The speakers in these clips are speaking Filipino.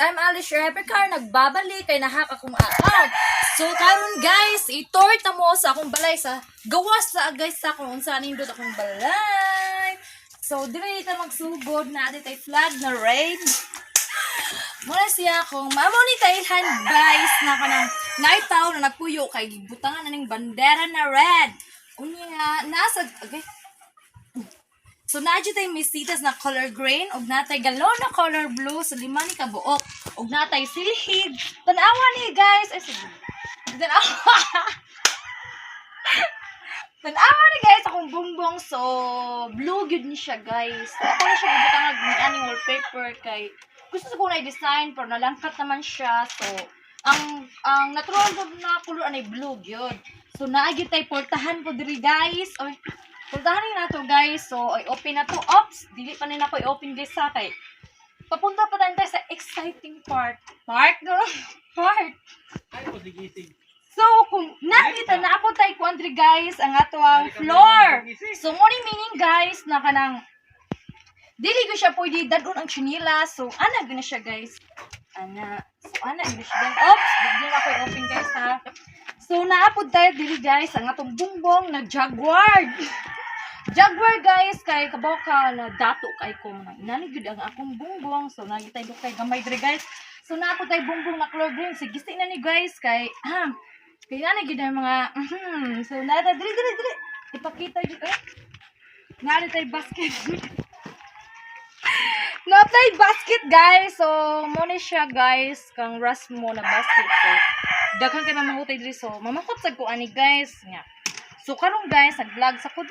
I'm Alice Rebecar, nagbabalik kay nahak akong account. So karon guys, itort na mo sa akong balay sa gawas sa guys sa akong unsa nindot akong balay. So dire ka magsugod na adi tay flag na red. Muna siya akong mamonetayhan guys na kanang night town na nagpuyo kay gibutangan na ning bandera na red. Unya nasa okay. So, nadyo tayo misitas na color green, og natay galon na color blue, so lima ni kabuok. Og natay silhig. Tanawa ni guys. Ay, sige. Tanawa. Ni guys, akong bungbong. So, blue good ni siya guys. So, ako na siya gibutang ng aning wallpaper kay gusto ko na i-design pero nalangkat naman siya. So, ang ang natural na color anay blue gyud. So, naagi tay portahan ko diri guys. Oy, Puntahan na to guys. So, ay open na to. Ops! Dili pa nila ko i-open guys sa kay. Papunta pa tayo sa exciting part. Part? No? part. Ay, pag-igising. So, kung nakita na ako tayo Andre guys, ang ato ang floor. So, mo ni meaning guys, na kanang dili ko siya pwede dadon ang chinila. So, ana gina siya guys. Ana. So, ana gina siya guys. Oops! Bigyan ako i-open guys ha. So, naapod tayo dili guys, ang atong bumbong na Jaguar. Jaguar guys, kay kabaw ka na dato kay ko na nanigid ang akong bungbong. So, nagitay do kay gamay diri guys. So, naapod tayo bumbong na color green. Sige, sige na ni guys kay, ah, kaya na gid ang mga mhm. So nada dili dili dili. Ipakita jud eh. Nada tay basket. Na tay basket guys. So mo ni siya guys kang ras mo na basket. So daghan kay mamahutay diri so mamahot sad ko ani guys nya. So karon guys nag-vlog sa ko.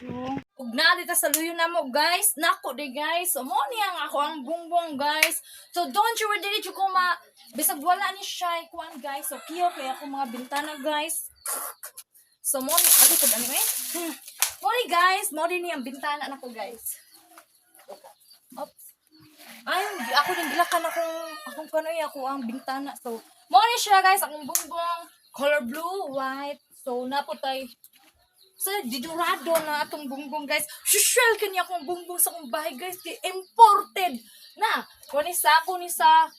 So ug na dito sa luyo na mo guys. Nako di guys. Mo ni ang ako ang bungbong guys. So don't you worry jud ko ma bisag wala ni siya kuan guys. So kiyo kay ako mga bintana guys. So mo ni ali ko eh. Hmm. Mo ni guys, mo ni ang bintana nako guys. Oops. Ay, ako din gilakan akong akong kanoy ako ang bintana. So mo ni siya guys akong bungbong color blue, white. So naputay sa didurado na atong bungbong guys. Social kanya akong bungbong sa akong bahay guys. Kay imported na. Kani sa ako ni sa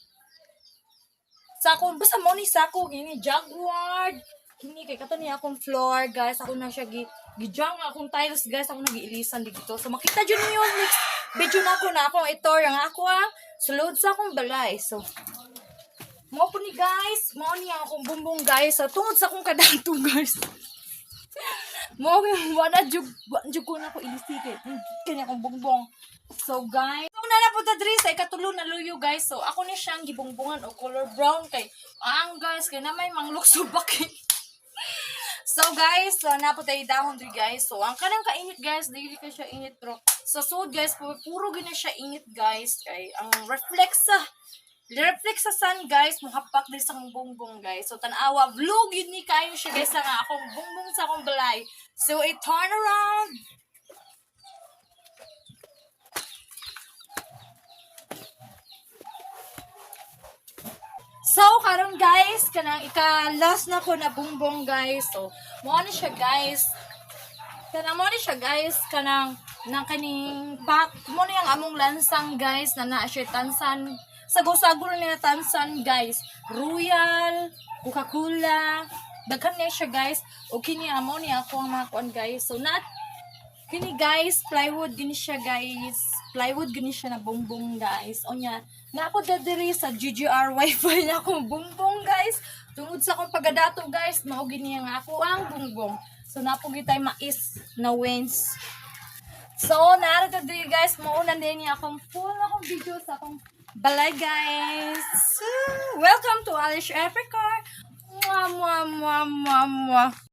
sa akong basta mo ni sa ako gini Jaguar. Kini kay kato ni akong floor guys. Ako na siya gi gijang akong tiles guys. Ako nagiilisan dito. So makita jud niyo next video na ako na akong ito ang ako ang sulod sa akong balay. So mo po ni guys, mo ni ang akong bumbong guys. Sa tungod sa akong kadato guys. mo wala jug jug ko na ko ilisike. Kanya akong bumbong. So guys, so na po ta diri sa ikatulo na luyo guys. So ako ni siyang gibungbungan o color brown kay ang guys kay na may manglukso bakit. So guys, so na po dahon diri guys. So ang kanang kainit guys, dili ka siya init pero sa sud guys, pu- puro gina siya init guys kay ang reflex sa reflex sa sun guys, muhapak din sa akong bungbong guys. So tanawa, vlog yun ni kayo siya guys sa akong bungbong sa akong balay. So it turn around. So, karon guys, kanang ika-last na ko na bumbong guys. So, mo siya guys. Kanang mo siya guys, kanang nang kaning pak mo ni among lansang guys na naa siya tansan. Sago-sago na nila tansan guys. Royal, Coca-Cola, daghan niya siya guys. O kini amo ni ako ang mga kuan guys. So, not Kini guys, plywood gini siya guys. Plywood gini siya na bongbong guys. O nya, na ako dadiri sa GGR wifi niya akong bongbong guys. Tungod sa akong pagadato guys, mao gini nga ako ang bongbong. So napo gitay mais na wins. So, narito diri guys, maunan din niya akong full akong video sa akong balay guys. So, welcome to Alish Epicar. Mwah, mwah, mwah, mwah, mwah.